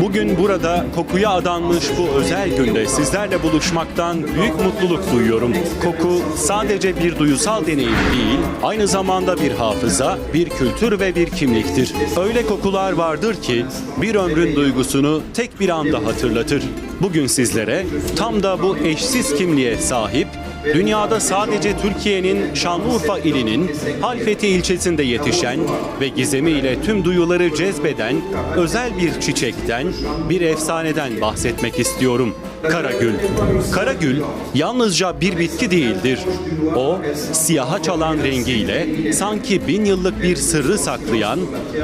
Bugün burada kokuya adanmış bu özel günde sizlerle buluşmaktan büyük mutluluk duyuyorum. Koku sadece bir duyusal deneyim değil, aynı zamanda bir hafıza, bir kültür ve bir kimliktir. Öyle kokular vardır ki bir ömrün duygusunu tek bir anda hatırlatır. Bugün sizlere tam da bu eşsiz kimliğe sahip Dünyada sadece Türkiye'nin Şanlıurfa ilinin Halfeti ilçesinde yetişen ve gizemiyle tüm duyuları cezbeden özel bir çiçekten, bir efsaneden bahsetmek istiyorum. Karagül. Karagül yalnızca bir bitki değildir. O, siyaha çalan rengiyle sanki bin yıllık bir sırrı saklayan,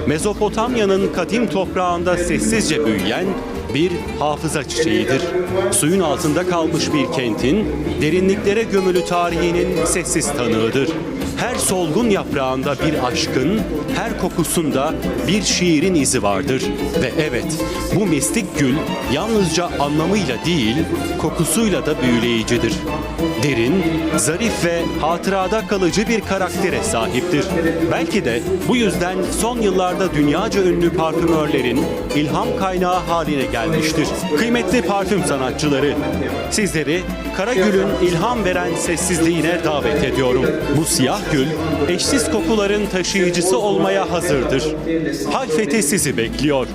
Mezopotamya'nın kadim toprağında sessizce büyüyen bir hafıza çiçeğidir. Suyun altında kalmış bir kentin derinliklere gömülü tarihinin sessiz tanığıdır. Her solgun yaprağında bir aşkın, her kokusunda bir şiirin izi vardır. Ve evet, bu mistik gül yalnızca anlamıyla değil, kokusuyla da büyüleyicidir. Derin, zarif ve hatırada kalıcı bir karaktere sahiptir. Belki de bu yüzden son yıllarda dünyaca ünlü parfümörlerin ilham kaynağı haline gelmiştir. Kıymetli parfüm sanatçıları, sizleri Karagül'ün ilham veren sessizliğine davet ediyorum. Bu siyah gül, eşsiz kokuların taşıyıcısı olmaya hazırdır. Halfeti sizi bekliyor.